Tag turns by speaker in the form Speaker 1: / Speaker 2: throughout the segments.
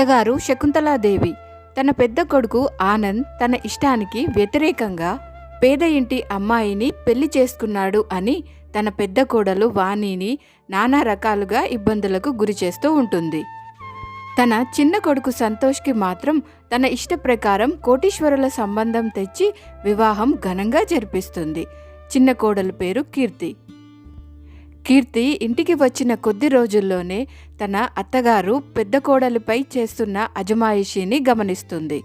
Speaker 1: అత్తగారు శకుంతలాదేవి. తన పెద్ద కొడుకు ఆనంద్ తన ఇష్టానికి వ్యతిరేకంగా పేద ఇంటి అమ్మాయిని పెళ్ళి చేసుకున్నాడు అని తన పెద్ద కోడలు వాణిని నానా రకాలుగా ఇబ్బందులకు గురి చేస్తూ ఉంటుంది. తన చిన్న కొడుకు సంతోష్కి మాత్రం తన ఇష్ట ప్రకారం కోటీశ్వరుల సంబంధం తెచ్చి వివాహం ఘనంగా జరిపిస్తుంది. చిన్న కోడలు పేరు కీర్తి. కీర్తి ఇంటికి వచ్చిన కొద్ది రోజుల్లోనే తన అత్తగారు పెద్ద కోడలిపై చేస్తున్న అజమాయిషీని గమనిస్తుంది.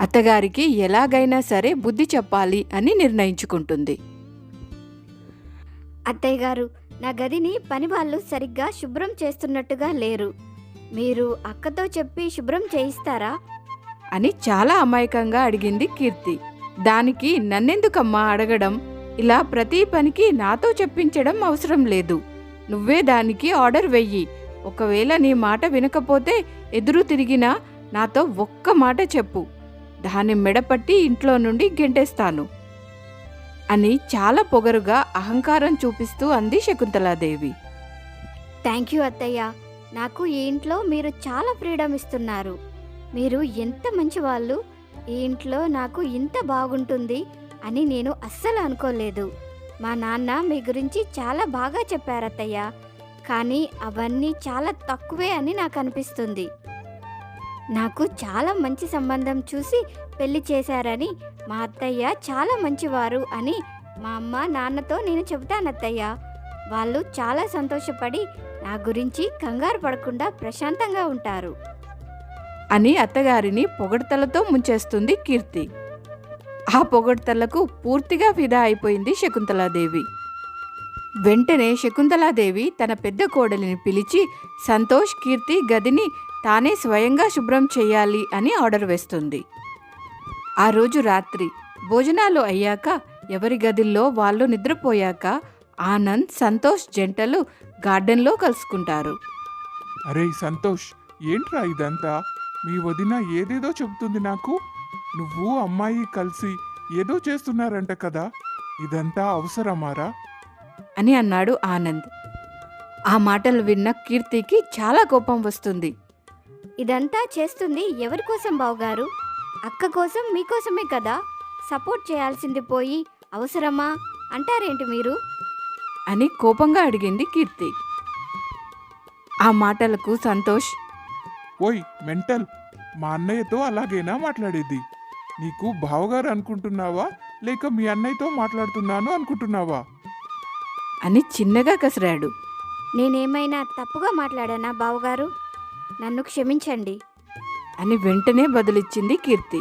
Speaker 1: అత్తగారికి ఎలాగైనా సరే బుద్ధి చెప్పాలి అని నిర్ణయించుకుంటుంది.
Speaker 2: అత్తయ్య గారు నా గదిని పని వాళ్ళు సరిగ్గా శుభ్రం చేస్తున్నట్టుగా లేరు. మీరు అక్కతో చెప్పి శుభ్రం చేయిస్తారా?
Speaker 1: అని చాలా అమాయకంగా అడిగింది కీర్తి. దానికి నన్నెందుకమ్మా అడగడం? ఇలా ప్రతి పనికి నాతో చెప్పించడం అవసరం లేదు. నువ్వే దానికి ఆర్డర్ వెయ్యి. ఒకవేళ నీ మాట వినకపోతే ఎదురు తిరిగినా నాతో ఒక్క మాట చెప్పు. దాన్ని మెడపట్టి ఇంట్లో నుండి గెంటేస్తాను. అని చాలా పొగరుగా అహంకారం చూపిస్తూ అంది శకుంతలాదేవి.
Speaker 2: థ్యాంక్ యూ అత్తయ్య. నాకు ఈ ఇంట్లో మీరు చాలా ఫ్రీడమ్ ఇస్తున్నారు. మీరు ఎంత మంచి వాళ్ళు ఈ ఇంట్లో నాకు ఇంత బాగుంటుంది అని నేను అస్సలు అనుకోలేదు. మా నాన్న మీ గురించి చాలా బాగా చెప్పారు అత్తయ్య కానీ అవన్నీ చాలా తక్కువే అని నాకు అనిపిస్తుంది నాకు చాలా మంచి సంబంధం చూసి పెళ్ళి చేశారని మా అత్తయ్య చాలా మంచివారు అని మా అమ్మ నాన్నతో నేను చెబుతాను అత్తయ్య వాళ్ళు చాలా సంతోషపడి నా గురించి కంగారు పడకుండా ప్రశాంతంగా ఉంటారు.
Speaker 1: అని అత్తగారిని పొగడతలతో ముంచేస్తుంది కీర్తి. ఆ పొగడ్తలకు పూర్తిగా ఫిదా అయిపోయింది శకుంతలాదేవి. వెంటనే శకుంతలాదేవి తన పెద్ద కోడలిని పిలిచి సంతోష్ కీర్తి గదిని తానే స్వయంగా శుభ్రం చేయాలి అని ఆర్డర్ వేస్తుంది. ఆ రోజు రాత్రి భోజనాలు అయ్యాక ఎవరి గదిల్లో వాళ్ళు నిద్రపోయాక ఆనంద్ సంతోష్ జంటలు గార్డెన్లో కలుసుకుంటారు.
Speaker 3: అరే సంతోష్ ఏంట్రా ఇదంతా? మీ వదిన ఏదేదో చెబుతుంది నాకు. నువ్వు అమ్మాయి కలిసి ఏదో చేస్తున్నారంట కదా ఇదంతా అవసరమారా?
Speaker 1: అని అన్నాడు ఆనంద్. ఆ మాటలు విన్న కీర్తికి చాలా కోపం వస్తుంది.
Speaker 2: ఇదంతా చేస్తుంది ఎవరి కోసం బావగారు? అక్క కోసం మీకోసమే కదా? సపోర్ట్ చేయాల్సింది పోయి అవసరమా? అంటారేంటి మీరు?
Speaker 1: అని కోపంగా అడిగింది కీర్తి. ఆ మాటలకు సంతోష్
Speaker 3: ఓయ్ మెంటల్ మా అన్నయ్యతో అలాగేనా మాట్లాడేది? నీకు బావగారు అనుకుంటున్నావా? లేక మీ అన్నయ్యతో మాట్లాడుతున్నాను అనుకుంటున్నావా?
Speaker 1: అని చిన్నగా కసిరాడు.
Speaker 2: నేనేమైనా తప్పుగా మాట్లాడానా బావగారు? నన్ను క్షమించండి.
Speaker 1: అని వెంటనే బదులిచ్చింది కీర్తి.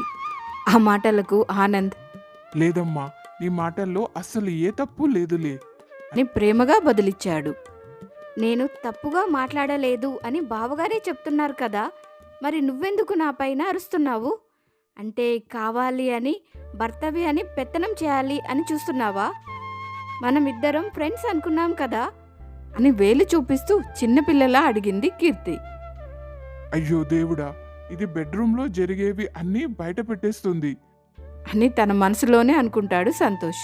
Speaker 1: ఆ మాటలకు ఆనంద్.
Speaker 3: లేదమ్మా నీ మాటల్లో అస్సలు ఏ తప్పు లేదులే.
Speaker 1: అని ప్రేమగా బదులిచ్చాడు.
Speaker 2: నేను తప్పుగా మాట్లాడలేదు అని బావగారే చెప్తున్నారు కదా మరి నువ్వెందుకు నా పైన అరుస్తున్నావు? అంటే కావాలి అని భర్తవి అని పెత్తనం చేయాలి అని చూస్తున్నావా? మనం ఇద్దరం ఫ్రెండ్స్ అనుకున్నాం కదా?
Speaker 1: అని వేలు చూపిస్తూ చిన్నపిల్లలా అడిగింది కీర్తి.
Speaker 3: అయ్యో దేవుడా ఇది బెడ్రూమ్లో జరిగేవి అన్నీ బయట పెట్టేస్తుంది.
Speaker 1: అని తన మనసులోనే అనుకుంటాడు సంతోష్.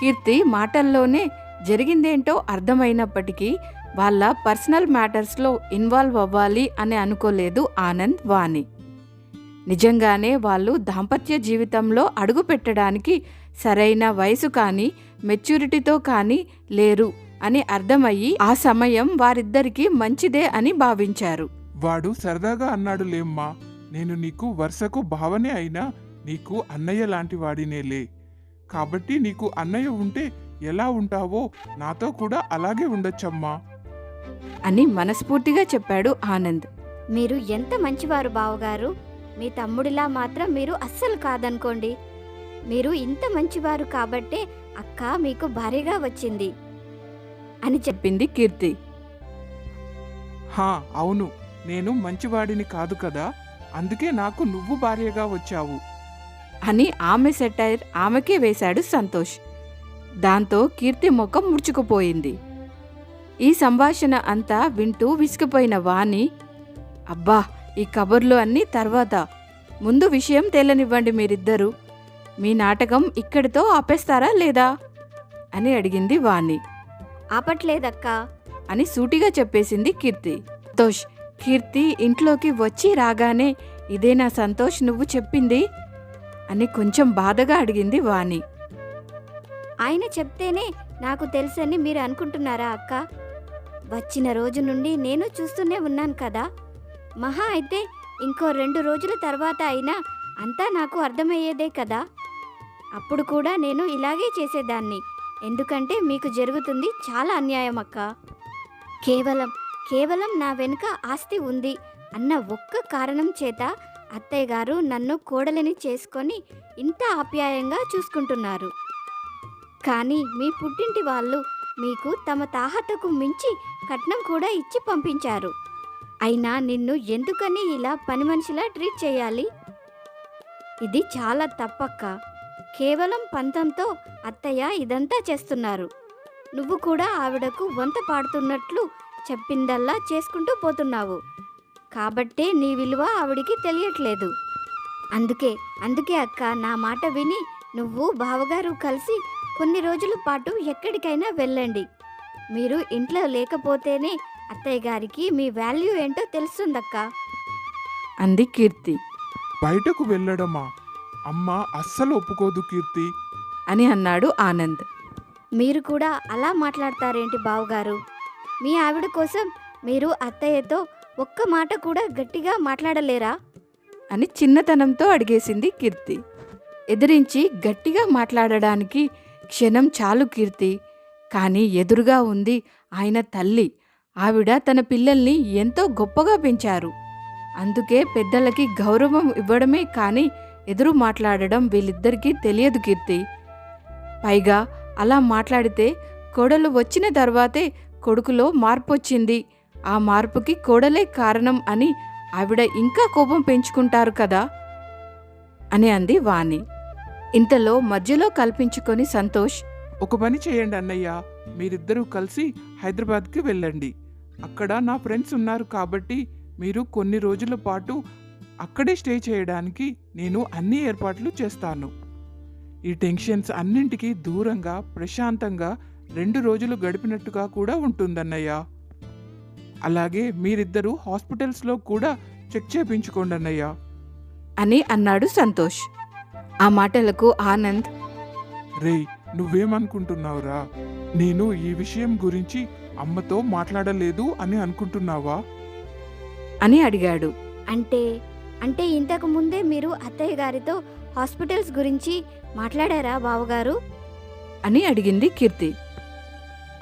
Speaker 1: కీర్తి మాటల్లోనే జరిగిందేంటో అర్థమైనప్పటికీ వాళ్ళ పర్సనల్ మ్యాటర్స్లో ఇన్వాల్వ్ అవ్వాలి అని అనుకోలేదు ఆనంద్ వాణి. నిజంగానే వాళ్ళు దాంపత్య జీవితంలో అడుగు పెట్టడానికి సరైన వయసు కానీ మెచ్యూరిటీతో కానీ లేరు అని అర్థమయ్యి ఆ సమయం వారిద్దరికీ మంచిదే అని భావించారు.
Speaker 3: వాడు సరదాగా అన్నాడు లేమ్మా నేను నీకు వరుసకు భావనే అయినా నీకు అన్నయ్య లాంటి వాడినేలే. కాబట్టి నీకు అన్నయ్య ఉంటే ఎలా ఉంటావో నాతో కూడా అలాగే ఉండొచ్చమ్మా.
Speaker 1: అని మనస్ఫూర్తిగా చెప్పాడు ఆనంద్.
Speaker 2: మీరు ఎంత మంచివారు బావగారు? మీ తమ్ముడిలా మాత్రం మీరు అస్సలు కాదనుకోండి. మీరు ఇంత మంచివారు కాబట్టే అక్క మీకు భారీగా వచ్చింది. అని చెప్పి
Speaker 1: చెప్పింది కీర్తి.
Speaker 3: హా అవును. నేను మంచివాడిని కాదు కదా. అందుకే నాకు నువ్వు భార్యగా వచ్చావు.
Speaker 1: అని ఆమె సెటైర్ ఆమెకే వేశాడు సంతోష్. దాంతో కీర్తి ముఖం ముడుచుకుపోయింది. ఈ సంభాషణ అంతా వింటూ విసిగిపోయిన వాణి అబ్బా ఈ కబుర్లు అన్నీ తర్వాత. ముందు విషయం తేలనివ్వండి మీరిద్దరూ. మీ నాటకం ఇక్కడితో ఆపేస్తారా లేదా? అని అడిగింది వాణి.
Speaker 2: ఆపట్లేదక్కా.
Speaker 1: అని సూటిగా చెప్పేసింది కీర్తి. సంతోష్ కీర్తి ఇంట్లోకి వచ్చి రాగానే ఇదేనా సంతోష్ నువ్వు చెప్పింది? అని కొంచెం బాధగా అడిగింది వాణి.
Speaker 2: ఆయన చెప్తేనే నాకు తెలుసని మీరు అనుకుంటున్నారా అక్క? వచ్చిన రోజు నుండి నేను చూస్తూనే ఉన్నాను కదా. మహా అయితే ఇంకో రెండు రోజుల తర్వాత అయినా అంతా నాకు అర్థమయ్యేదే కదా. అప్పుడు కూడా నేను ఇలాగే చేసేదాన్ని. ఎందుకంటే మీకు జరుగుతుంది చాలా అన్యాయం అక్క. కేవలం కేవలం నా వెనుక ఆస్తి ఉంది అన్న ఒక్క కారణం చేత అత్తయ్య గారు నన్ను కోడలిని చేసుకొని ఇంత ఆప్యాయంగా చూసుకుంటున్నారు. కానీ మీ పుట్టింటి వాళ్ళు మీకు తమ తాహతకు మించి కట్నం కూడా ఇచ్చి పంపించారు. అయినా నిన్ను ఎందుకని ఇలా పని మనిషిలా ట్రీట్ చేయాలి? ఇది చాలా తప్పక్క. కేవలం పంతంతో అత్తయ్య ఇదంతా చేస్తున్నారు. నువ్వు కూడా ఆవిడకు వంత పాడుతున్నట్లు చెప్పిందల్లా చేసుకుంటూ పోతున్నావు. కాబట్టే నీ విలువ ఆవిడికి తెలియట్లేదు. అందుకే అందుకే అక్క నా మాట విని నువ్వు బావగారు కలిసి కొన్ని రోజుల పాటు ఎక్కడికైనా వెళ్ళండి. మీరు ఇంట్లో లేకపోతేనే అత్తయ్య గారికి మీ వాల్యూ ఏంటో తెలుస్తుందక్క.
Speaker 1: అంది కీర్తి.
Speaker 3: బయటకు వెళ్ళడమా? అమ్మ అస్సలు ఒప్పుకోదు కీర్తి.
Speaker 1: అని అన్నాడు ఆనంద్.
Speaker 2: మీరు కూడా అలా మాట్లాడతారేంటి బావగారు? మీ ఆవిడ కోసం మీరు అత్తయ్యతో ఒక్క మాట కూడా గట్టిగా మాట్లాడలేరా?
Speaker 1: అని చిన్నతనంతో అడిగేసింది కీర్తి. ఎదిరించి గట్టిగా మాట్లాడడానికి క్షణం చాలు కీర్తి. కానీ ఎదురుగా ఉంది ఆయన తల్లి. ఆవిడ తన పిల్లల్ని ఎంతో గొప్పగా పెంచారు. అందుకే పెద్దలకి గౌరవం ఇవ్వడమే కానీ ఎదురు మాట్లాడడం వీళ్ళిద్దరికీ తెలియదు కీర్తి. పైగా అలా మాట్లాడితే కోడలు వచ్చిన తర్వాతే కొడుకులో మార్పు వచ్చింది ఆ మార్పుకి కోడలే కారణం అని ఆవిడ ఇంకా కోపం పెంచుకుంటారు కదా? అని అంది వాణి. ఇంతలో మధ్యలో కల్పించుకొని సంతోష్
Speaker 3: ఒక పని చేయండి అన్నయ్య. మీరిద్దరూ కలిసి హైదరాబాద్కి వెళ్ళండి. అక్కడ నా ఫ్రెండ్స్ ఉన్నారు కాబట్టి మీరు కొన్ని రోజుల పాటు అక్కడే స్టే చేయడానికి నేను అన్ని ఏర్పాట్లు చేస్తాను. ఈ టెన్షన్స్ అన్నింటికీ దూరంగా ప్రశాంతంగా రెండు రోజులు గడిపినట్టుగా కూడా ఉంటుందన్నయ్య. అలాగే మీరిద్దరూ హాస్పిటల్స్లో కూడా చెక్ చేయించుకోండి అన్నయ్య.
Speaker 1: అని అన్నాడు సంతోష్. ఆ మాటలకు ఆనంద్
Speaker 3: రేయ్ నువ్వేమనుకుంటున్నావురా? నేను ఈ విషయం గురించి అమ్మతో మాట్లాడలేదు అని అనుకుంటున్నావా?
Speaker 1: అని అడిగాడు.
Speaker 2: అంటే అంటే ఇంతకు ముందే మీరు అత్తయ్య గారితో హాస్పిటల్స్ గురించి మాట్లాడారా బావగారు?
Speaker 1: అని అడిగింది కీర్తి.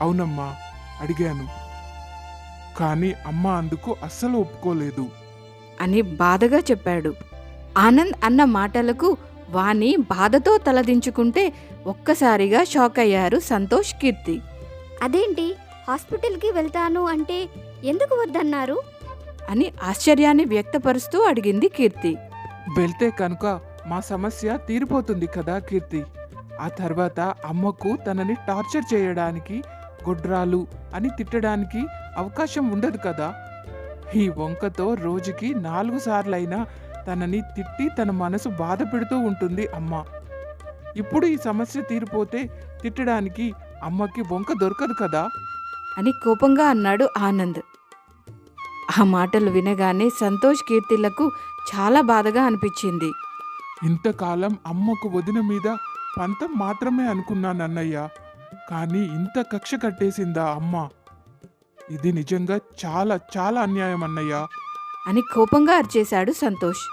Speaker 3: అవునమ్మా అడిగాను. కానీ అమ్మ అందుకు అస్సలు ఒప్పుకోలేదు.
Speaker 1: అని బాధగా చెప్పాడు. ఆనంద్ అన్న మాటలకు వాణి బాధతో తలదించుకుంటే ఒక్కసారిగా షాక్ అయ్యారు సంతోష్ కీర్తి.
Speaker 2: అదేంటి? హాస్పిటల్కి వెళ్తాను అంటే ఎందుకు వద్దన్నారు?
Speaker 1: అని ఆశ్చర్యాన్ని వ్యక్తపరుస్తూ అడిగింది కీర్తి.
Speaker 3: వెళ్తే కనుక మా సమస్య తీరిపోతుంది కదా కీర్తి. ఆ తర్వాత అమ్మకు తనని టార్చర్ చేయడానికి గొడ్రాలు అని తిట్టడానికి అవకాశం ఉండదు కదా. ఈ వంకతో రోజుకి నాలుగు సార్లైనా తనని తిట్టి తన మనసు బాధ పెడుతూ ఉంటుంది అమ్మ. ఇప్పుడు ఈ సమస్య తీరిపోతే తిట్టడానికి అమ్మకి వంక దొరకదు కదా.
Speaker 1: అని కోపంగా అన్నాడు ఆనంద్. ఆ మాటలు వినగానే సంతోష్ కీర్తిలకు చాలా బాధగా అనిపించింది.
Speaker 3: ఇంతకాలం అమ్మకు వదిన మీద పంతం మాత్రమే అనుకున్నాను అన్నయ్య కానీ ఇంత కక్ష కట్టేసిందా అమ్మ? ఇది నిజంగా చాలా చాలా అన్యాయం అన్నయ్య.
Speaker 1: అని కోపంగా అరిచేశాడు సంతోష్.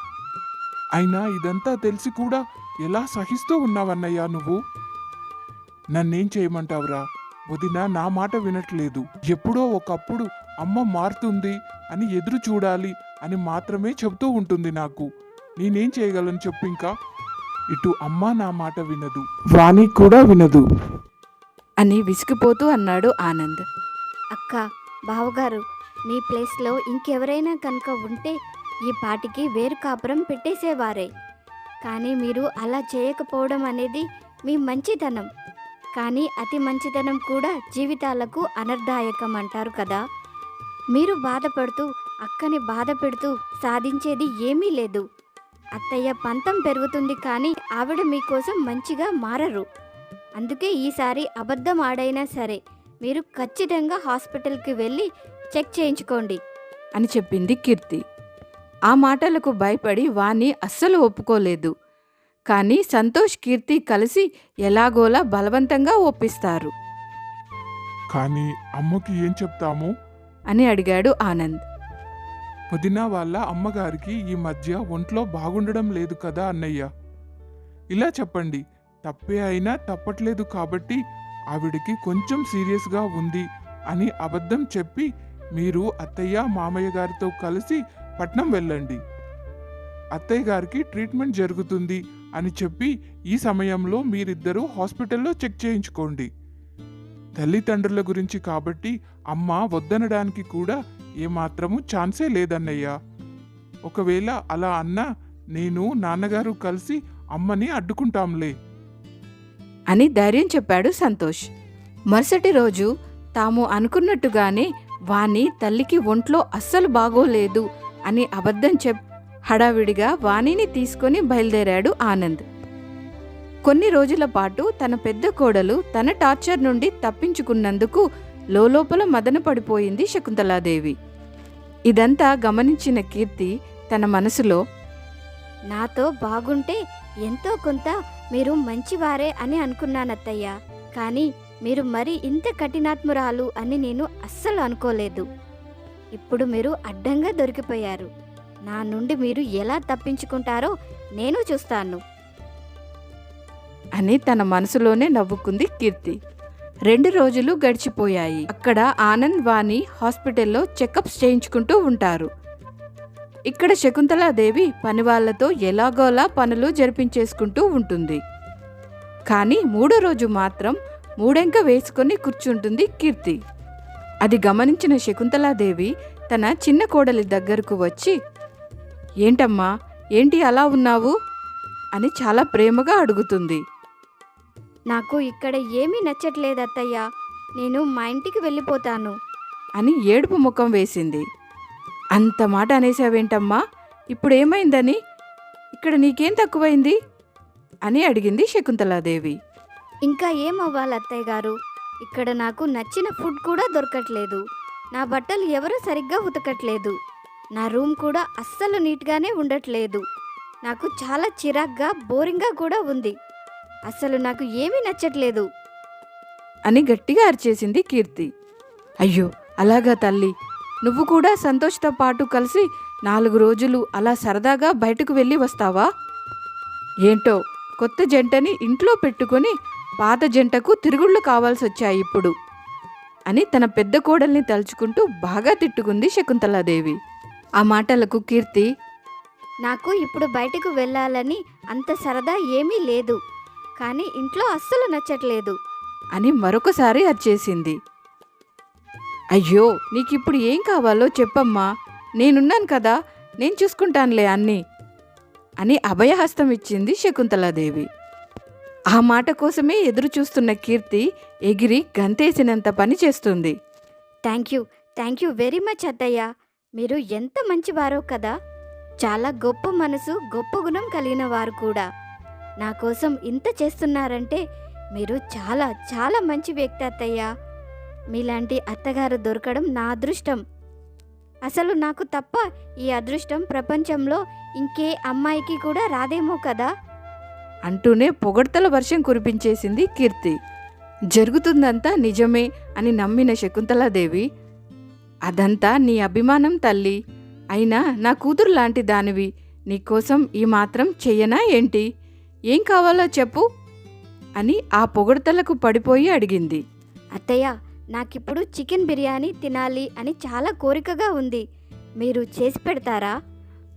Speaker 3: అయినా ఇదంతా తెలిసి కూడా ఎలా సహిస్తూ ఉన్నావన్నయ్య నువ్వు? నన్నేం చేయమంటావురా? వదిన నా మాట వినట్లేదు. ఎప్పుడో ఒకప్పుడు అమ్మ మారుతుంది అని ఎదురు చూడాలి అని మాత్రమే చెబుతూ ఉంటుంది నాకు. నేనేం చేయగలను చెప్పు ఇంకా? ఇటు అమ్మ నా మాట వినదు. వాణి కూడా వినదు.
Speaker 1: అని విసిగిపోతూ అన్నాడు ఆనంద్.
Speaker 2: అక్క బావగారు మీ ప్లేస్లో ఇంకెవరైనా కనుక ఉంటే ఈ పాటికి వేరు కాపురం పెట్టేసేవారే. కానీ మీరు అలా చేయకపోవడం అనేది మీ మంచితనం. కానీ అతి మంచితనం కూడా జీవితాలకు అనర్దాయకం అంటారు కదా. మీరు బాధపడుతూ అక్కని బాధ పెడుతూ సాధించేది ఏమీ లేదు. అత్తయ్య పంతం పెరుగుతుంది కానీ ఆవిడ మీకోసం మంచిగా మారరు. అందుకే ఈసారి అబద్ధం ఆడైనా సరే మీరు ఖచ్చితంగా హాస్పిటల్కి వెళ్ళి చెక్ చేయించుకోండి.
Speaker 1: అని చెప్పింది కీర్తి. ఆ మాటలకు భయపడి వాణ్ణి అస్సలు ఒప్పుకోలేదు. కానీ సంతోష్ కీర్తి కలిసి ఎలాగోలా బలవంతంగా ఒప్పిస్తారు.
Speaker 3: కానీ అమ్మకి ఏం చెప్తాము?
Speaker 1: అని అడిగాడు ఆనంద్.
Speaker 3: వదిన వాళ్ళ అమ్మగారికి ఈ మధ్య ఒంట్లో బాగుండడం లేదు కదా అన్నయ్య. ఇలా చెప్పండి తప్పే అయినా తప్పట్లేదు కాబట్టి ఆవిడికి కొంచెం సీరియస్గా ఉంది అని అబద్ధం చెప్పి మీరు అత్తయ్య మామయ్య గారితో కలిసి పట్నం వెళ్ళండి. అత్తయ్య గారికి ట్రీట్మెంట్ జరుగుతుంది అని చెప్పి ఈ సమయంలో మీరిద్దరూ హాస్పిటల్లో చెక్ చేయించుకోండి. తల్లిదండ్రుల గురించి కాబట్టి అమ్మ వద్దనడానికి కూడా ఏమాత్రము ఛాన్సే లేదన్నయ్య. ఒకవేళ అలా అన్నా నేను నాన్నగారు కలిసి అమ్మని అడ్డుకుంటాంలే.
Speaker 1: అని ధైర్యం చెప్పాడు సంతోష్. మరుసటి రోజు తాము అనుకున్నట్టుగానే వాణి తల్లికి ఒంట్లో అస్సలు బాగోలేదు అని అబద్ధం చెప్ హడావిడిగా వాణిని తీసుకొని బయలుదేరాడు ఆనంద్. కొన్ని రోజుల పాటు తన పెద్ద కోడలు తన టార్చర్ నుండి తప్పించుకున్నందుకు లోలోపల మదన పడిపోయింది శకుంతలాదేవి. ఇదంతా గమనించిన కీర్తి తన మనసులో
Speaker 2: నాతో బాగుంటే ఎంతో కొంత మీరు మంచివారే అని అనుకున్నానత్తయ్య. కానీ మీరు మరి ఇంత కఠినాత్మురాలు అని నేను అస్సలు అనుకోలేదు. ఇప్పుడు మీరు అడ్డంగా దొరికిపోయారు. నా నుండి మీరు ఎలా తప్పించుకుంటారో నేను చూస్తాను.
Speaker 1: అని తన మనసులోనే నవ్వుకుంది కీర్తి. రెండు రోజులు గడిచిపోయాయి. అక్కడ ఆనంద్ వాణి హాస్పిటల్లో చెకప్స్ చేయించుకుంటూ ఉంటారు. ఇక్కడ శకుంతలాదేవి పనివాళ్ళతో ఎలాగోలా పనులు జరిపించేసుకుంటూ ఉంటుంది. కానీ మూడో రోజు మాత్రం మూడెంక వేసుకొని కూర్చుంటుంది కీర్తి. అది గమనించిన శకుంతలాదేవి తన చిన్న కోడలి దగ్గరకు వచ్చి ఏంటమ్మా? ఏంటి అలా ఉన్నావు? అని చాలా ప్రేమగా అడుగుతుంది.
Speaker 2: నాకు ఇక్కడ ఏమీ నచ్చట్లేదు అత్తయ్య. నేను మా ఇంటికి వెళ్ళిపోతాను.
Speaker 1: అని ఏడుపు ముఖం వేసింది. అంత మాట అనేసావేంటమ్మా ఇప్పుడు ఏమైందని ఇక్కడ నీకేం తక్కువైంది? అని అడిగింది శకుంతలాదేవి.
Speaker 2: ఇంకా ఏం అవ్వాలి అత్తయ్య గారు? ఇక్కడ నాకు నచ్చిన ఫుడ్ కూడా దొరకట్లేదు. నా బట్టలు ఎవరు సరిగ్గా ఉతకట్లేదు. నా రూమ్ కూడా అస్సలు నీట్గానే ఉండట్లేదు. నాకు చాలా చిరాగ్గా బోరింగ్గా కూడా ఉంది. అస్సలు నాకు ఏమీ నచ్చట్లేదు.
Speaker 1: అని గట్టిగా అరిచేసింది కీర్తి. అయ్యో అలాగా తల్లి. నువ్వు కూడా సంతోష్తో పాటు కలిసి నాలుగు రోజులు అలా సరదాగా బయటకు వెళ్ళి వస్తావా? ఏంటో కొత్త జంటని ఇంట్లో పెట్టుకొని పాత జంటకు తిరుగుళ్ళు కావాల్సి వచ్చాయి ఇప్పుడు. అని తన పెద్ద కోడల్ని తలుచుకుంటూ బాగా తిట్టుకుంది శకుంతలాదేవి. ఆ మాటలకు కీర్తి
Speaker 2: నాకు ఇప్పుడు బయటకు వెళ్ళాలని అంత సరదా ఏమీ లేదు. కానీ ఇంట్లో అస్సలు నచ్చట్లేదు.
Speaker 1: అని మరొకసారి అరిచేసింది. అయ్యో నీకిప్పుడు ఏం కావాలో చెప్పమ్మా. నేనున్నాను కదా నేను చూసుకుంటానులే అన్నీ అని అభయహస్తం ఇచ్చింది శకుంతలాదేవి. ఆ మాట కోసమే ఎదురు చూస్తున్న కీర్తి ఎగిరి గంతేసినంత పని చేస్తుంది.
Speaker 2: Thank you thank you very much అత్తయ్య. మీరు ఎంత మంచివారో కదా. చాలా గొప్ప మనసు గొప్ప గుణం కలిగిన వారు కూడా. నా కోసం ఇంత చేస్తున్నారంటే మీరు చాలా చాలా మంచి వ్యక్తి అత్తయ్యా మీలాంటి అత్తగారు దొరకడం నా అదృష్టం. అసలు నాకు తప్ప ఈ అదృష్టం ప్రపంచంలో ఇంకే అమ్మాయికి కూడా రాదేమో కదా.
Speaker 1: అంటూనే పొగడ్తల వర్షం కురిపించేసింది కీర్తి. జరుగుతుందంతా నిజమే అని నమ్మిన శకుంతలాదేవి అదంతా నీ అభిమానం తల్లి. అయినా నా కూతురు లాంటి దానివి. నీకోసం ఈ మాత్రం చెయ్యనా ఏంటి? ఏం కావాలో చెప్పు అని ఆ పొగడ్తలకు పడిపోయి అడిగింది.
Speaker 2: అత్తయ్య నాకిప్పుడు చికెన్ బిర్యానీ తినాలి అని చాలా కోరికగా ఉంది. మీరు చేసి పెడతారా?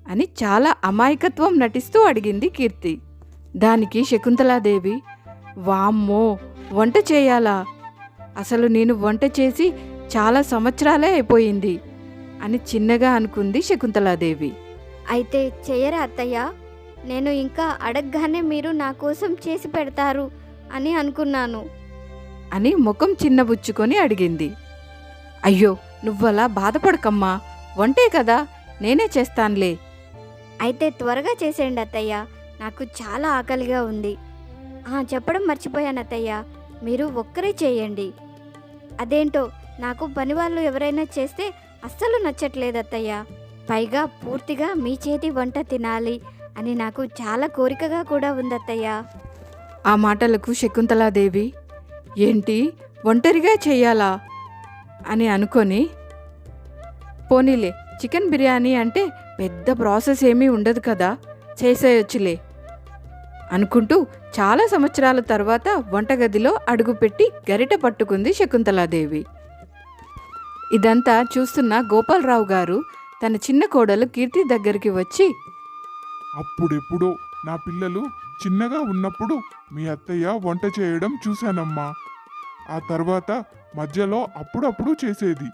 Speaker 1: అని చాలా అమాయకత్వం నటిస్తూ అడిగింది కీర్తి. దానికి శకుంతలాదేవి వామ్మో వంట చేయాలా? అసలు నేను వంట చేసి చాలా సంవత్సరాలే అయిపోయింది అని చిన్నగా అనుకుంది శకుంతలాదేవి.
Speaker 2: అయితే చెయ్యరా అత్తయ్య నేను ఇంకా అడగగానే మీరు నా కోసం చేసి పెడతారు అని అనుకున్నాను.
Speaker 1: అని ముఖం చిన్నబుచ్చుకొని అడిగింది. అయ్యో నువ్వలా బాధపడకమ్మా వంటే కదా నేనే చేస్తాన్లే.
Speaker 2: అయితే త్వరగా చేసేయండి అత్తయ్య నాకు చాలా ఆకలిగా ఉంది. ఆ, చెప్పడం మర్చిపోయాను అత్తయ్య మీరు ఒక్కరే చేయండి. అదేంటో నాకు పని వాళ్ళు ఎవరైనా చేస్తే అస్సలు నచ్చట్లేదు అత్తయ్య. పైగా పూర్తిగా మీ చేతి వంట తినాలి అని నాకు చాలా కోరికగా కూడా ఉందత్తయ్య
Speaker 1: ఆ మాటలకు శకుంతలాదేవి ఏంటి ఒంటరిగా చెయ్యాలా? అని అనుకొని పోనీలే చికెన్ బిర్యానీ అంటే పెద్ద ప్రాసెస్ ఏమీ ఉండదు కదా చేసేయొచ్చులే అనుకుంటూ చాలా సంవత్సరాల తర్వాత వంటగదిలో అడుగుపెట్టి గరిట పట్టుకుంది శకుంతలాదేవి. ఇదంతా చూస్తున్న గోపాలరావు గారు తన చిన్న కోడలు కీర్తి దగ్గరికి వచ్చి
Speaker 3: అప్పుడెప్పుడో నా పిల్లలు చిన్నగా ఉన్నప్పుడు మీ అత్తయ్య వంట చేయడం చూశానమ్మా. ఆ తర్వాత మధ్యలో అప్పుడప్పుడు చేసేది.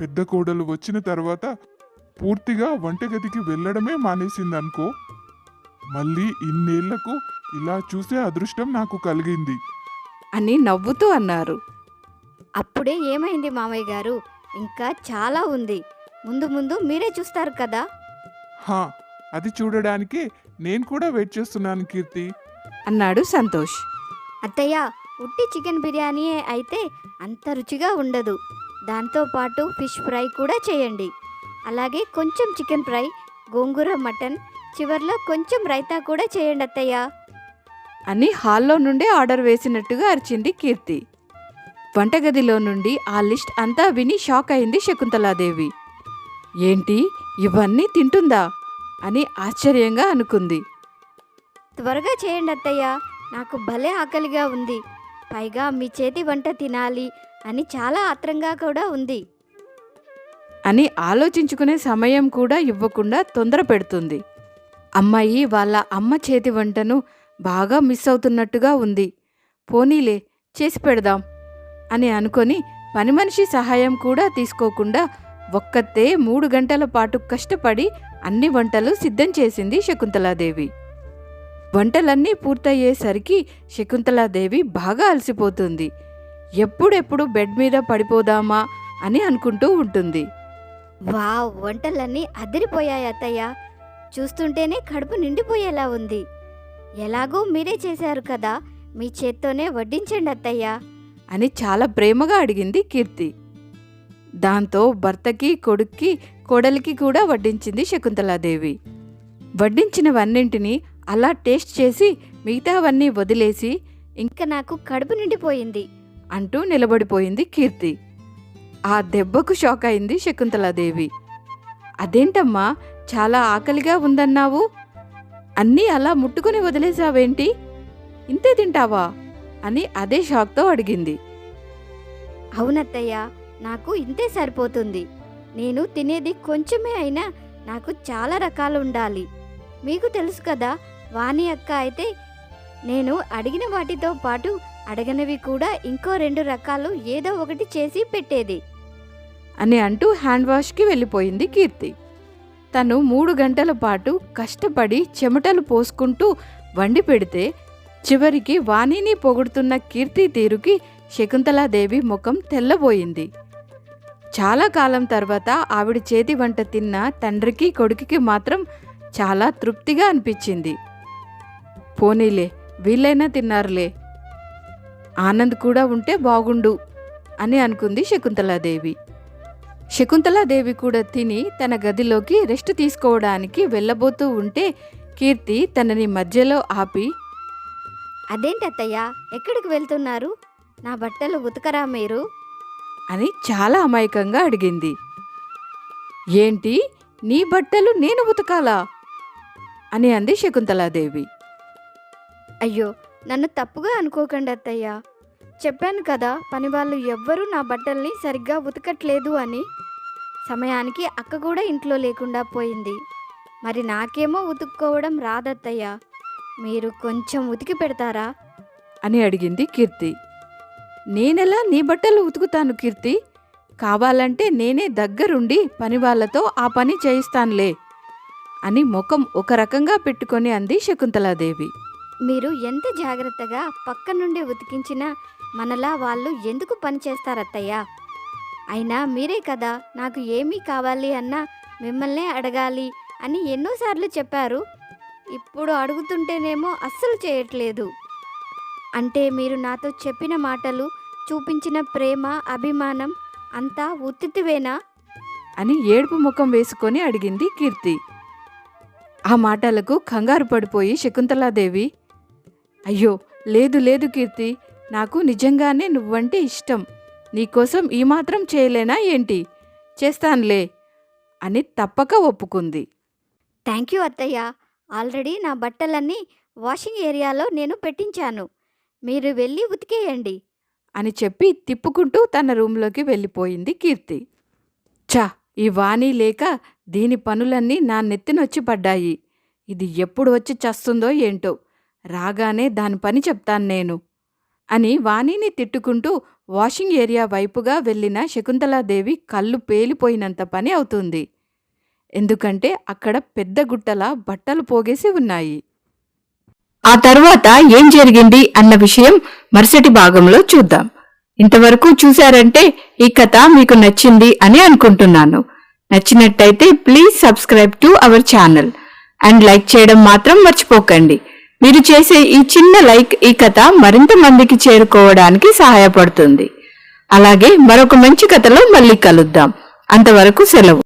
Speaker 3: పెద్ద కోడలు వచ్చిన తర్వాత పూర్తిగా వంటగదికి వెళ్ళడమే మానేసిందనుకో మళ్ళీ ఇన్నేళ్ళకు ఇలా చూసే అదృష్టం నాకు కలిగింది.
Speaker 1: అని నవ్వుతూ అన్నారు.
Speaker 2: అప్పుడే ఏమైంది మామయ్య గారు? ఇంకా చాలా ఉంది. ముందు ముందు మీరే చూస్తారు కదా?
Speaker 3: హా అది చూడడానికే నేను కూడా వెయిట్ చేస్తున్నాను కీర్తి.
Speaker 1: అన్నాడు సంతోష్.
Speaker 2: అత్తయ్య ఉట్టి చికెన్ బిర్యానీ అయితే అంత రుచిగా ఉండదు. దాంతో పాటు ఫిష్ ఫ్రై కూడా చేయండి. అలాగే కొంచెం చికెన్ ఫ్రై గోంగూర మటన్ చివర్లో కొంచెం రైతా కూడా చేయండి అత్తయ్య.
Speaker 1: అని హాల్లో నుండి ఆర్డర్ వేసినట్టుగా అరిచింది కీర్తి. వంటగదిలో నుండి ఆ లిస్ట్ అంతా విని షాక్ అయింది శకుంతలాదేవి. ఏంటి? ఇవన్నీ తింటుందా? అని ఆశ్చర్యంగా అనుకుంది.
Speaker 2: త్వరగా చేయండి అత్తయ్య. నాకు భలే ఆకలిగా ఉంది. పైగా మీ చేతి వంట తినాలి అని చాలా ఆత్రంగా కూడా ఉంది.
Speaker 1: అని ఆలోచించుకునే సమయం కూడా ఇవ్వకుండా తొందర పెడుతుంది. అమ్మాయి వాళ్ళ అమ్మ చేతి వంటను బాగా మిస్ అవుతున్నట్టుగా ఉంది. పోనీలే చేసి పెడదాం. అని అనుకొని పని మనిషి సహాయం కూడా తీసుకోకుండా ఒక్కతే మూడు గంటల పాటు కష్టపడి అన్ని వంటలు సిద్ధం చేసింది శకుంతలాదేవి. వంటలన్నీ పూర్తయ్యేసరికి శకుంతలాదేవి బాగా అలసిపోతుంది. ఎప్పుడెప్పుడు బెడ్ మీద పడిపోదామా అని అనుకుంటూ ఉంటుంది.
Speaker 2: వావ్ వంటలన్నీ అదిరిపోయాయి అత్తయ్య. చూస్తుంటేనే కడుపు నిండిపోయేలా ఉంది. ఎలాగో మీరే చేశారు కదా మీ చేత్తోనే వడ్డించండి అత్తయ్య.
Speaker 1: అని చాలా ప్రేమగా అడిగింది కీర్తి. దాంతో భర్తకి కొడుక్కి కోడలికి కూడా వడ్డించింది శకుంతలాదేవి. వడ్డించినవన్నింటినీ అలా టేస్ట్ చేసి మిగతావన్నీ వదిలేసి
Speaker 2: ఇంకా నాకు కడుపు నిండిపోయింది
Speaker 1: అంటూ నిలబడిపోయింది కీర్తి. ఆ దెబ్బకు షాక్ అయింది శకుంతలాదేవి. అదేంటమ్మా చాలా ఆకలిగా ఉందన్నావు? అన్నీ అలా ముట్టుకుని వదిలేసావేంటి? ఇంతే తింటావా? అని అదే షాక్తో అడిగింది.
Speaker 2: అవునత్తయ్య నాకు ఇంతే సరిపోతుంది. నేను తినేది కొంచెమే అయినా నాకు చాలా రకాలు ఉండాలి. మీకు తెలుసు కదా వాణి అక్క అయితే నేను అడిగిన వాటితో పాటు అడగనివి కూడా ఇంకో రెండు రకాలు ఏదో ఒకటి చేసి పెట్టేది.
Speaker 1: అని అంటూ హ్యాండ్ వాష్కి వెళ్ళిపోయింది కీర్తి. తను మూడు గంటల పాటు కష్టపడి చెమటలు పోసుకుంటూ వండి పెడితే చివరికి వాణిని పొగుడుతున్న కీర్తి తీరుకి శకుంతలాదేవి ముఖం తెల్లబోయింది. చాలా కాలం తర్వాత ఆవిడ చేతి వంట తిన్న తండ్రికి కొడుకుకి మాత్రం చాలా తృప్తిగా అనిపించింది. పోనీలే వీళ్ళైనా తిన్నారులే. ఆనంద్ కూడా ఉంటే బాగుండు అని అనుకుంది శకుంతలాదేవి. శకుంతలాదేవి కూడా తిని తన గదిలోకి రెస్ట్ తీసుకోవడానికి వెళ్ళబోతూ ఉంటే కీర్తి తనని మధ్యలో ఆపి
Speaker 2: అదేంటి అత్తయ్య? ఎక్కడికి వెళ్తున్నారు? నా బట్టలు ఉతకరా మీరు?
Speaker 1: అని చాలా అమాయకంగా అడిగింది. ఏంటి? నీ బట్టలు నేను ఉతకాలా? అని అంది శకుంతలాదేవి.
Speaker 2: అయ్యో నన్ను తప్పుగా అనుకోకండి అత్తయ్య. చెప్పాను కదా పని వాళ్ళు ఎవ్వరూ నా బట్టల్ని సరిగ్గా ఉతకట్లేదు అని. సమయానికి అక్క కూడా ఇంట్లో లేకుండా పోయింది. మరి నాకేమో ఉతుక్కోవడం రాదత్తయ్య. మీరు కొంచెం ఉతికి పెడతారా?
Speaker 1: అని అడిగింది కీర్తి. నేనెలా నీ బట్టలు ఉతుకుతాను కీర్తి? కావాలంటే నేనే దగ్గరుండి పని వాళ్ళతో ఆ పని చేయిస్తానులే అని ముఖం ఒక రకంగా పెట్టుకొని అంది శకుంతలాదేవి.
Speaker 2: మీరు ఎంత జాగ్రత్తగా పక్క నుండి ఉతికించినా మనలా వాళ్ళు ఎందుకు పని చేస్తారత్తయ్య? అయినా మీరే కదా నాకు ఏమీ కావాలి అన్నా మిమ్మల్నే అడగాలి అని ఎన్నోసార్లు చెప్పారు. ఇప్పుడు అడుగుతుంటేనేమో అస్సలు చేయట్లేదు. అంటే మీరు నాతో చెప్పిన మాటలు చూపించిన ప్రేమ అభిమానం అంతా ఉత్తితివేనా?
Speaker 1: అని ఏడుపు ముఖం వేసుకొని అడిగింది కీర్తి. ఆ మాటలకు కంగారు పడిపోయి శకుంతలాదేవి అయ్యో లేదు లేదు కీర్తి నాకు నిజంగానే నువ్వంటే ఇష్టం. నీకోసం ఈ మాత్రం చేయలేనా ఏంటి? చేస్తానులే అని తప్పక ఒప్పుకుంది.
Speaker 2: థ్యాంక్ యూ అత్తయ్య. ఆల్రెడీ నా బట్టలన్నీ వాషింగ్ ఏరియాలో నేను పెట్టించాను. మీరు వెళ్ళి ఉతికేయండి.
Speaker 1: అని చెప్పి తిప్పుకుంటూ తన రూంలోకి వెళ్ళిపోయింది కీర్తి. చా ఈ వాణి లేక దీని పనులన్నీ నా నెత్తినొచ్చి పడ్డాయి. ఇది ఎప్పుడు వచ్చి చస్తుందో ఏంటో. రాగానే దాని పని చెప్తాను నేను. అని వాణిని తిట్టుకుంటూ వాషింగ్ ఏరియా వైపుగా వెళ్ళిన శకుంతలాదేవి కళ్ళు పేలిపోయినంత పని అవుతుంది. ఎందుకంటే అక్కడ పెద్ద గుట్టల బట్టలు పోగేసి ఉన్నాయి. ఆ తర్వాత ఏం జరిగింది అన్న విషయం మరుసటి భాగంలో చూద్దాం. ఇంతవరకు చూశారంటే ఈ కథ మీకు నచ్చింది అని అనుకుంటున్నాను. నచ్చినట్టయితే please subscribe to our channel and like చేయడం మాత్రం మర్చిపోకండి. మీరు చేసే ఈ చిన్న లైక్ ఈ కథ మరింత మందికి చేరుకోవడానికి సహాయపడుతుంది. అలాగే మరొక మంచి కథలో మళ్ళీ కలుద్దాం. అంతవరకు సెలవు.